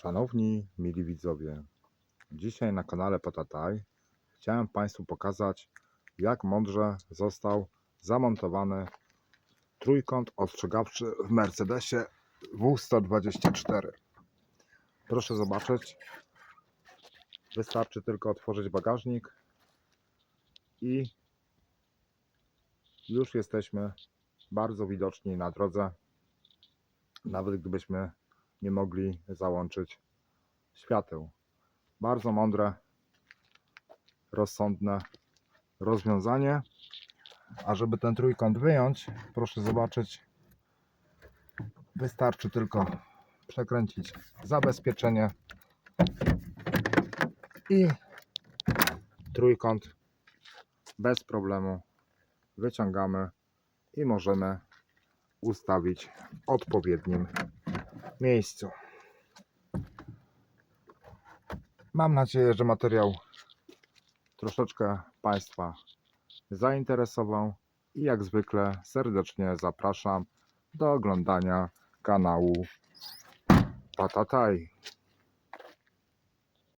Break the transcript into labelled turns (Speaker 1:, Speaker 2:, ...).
Speaker 1: Szanowni mili widzowie, dzisiaj na kanale Potataj chciałem Państwu pokazać, jak mądrze został zamontowany trójkąt ostrzegawczy w Mercedesie W124. Proszę zobaczyć, wystarczy tylko otworzyć bagażnik i już jesteśmy bardzo widoczni na drodze, nawet gdybyśmy nie mogli załączyć świateł. Bardzo mądre, rozsądne rozwiązanie. A żeby ten trójkąt wyjąć, proszę zobaczyć, wystarczy tylko przekręcić zabezpieczenie i trójkąt bez problemu wyciągamy i możemy ustawić w odpowiednim miejscu. Mam nadzieję, że materiał troszeczkę Państwa zainteresował i jak zwykle serdecznie zapraszam do oglądania kanału Patataj.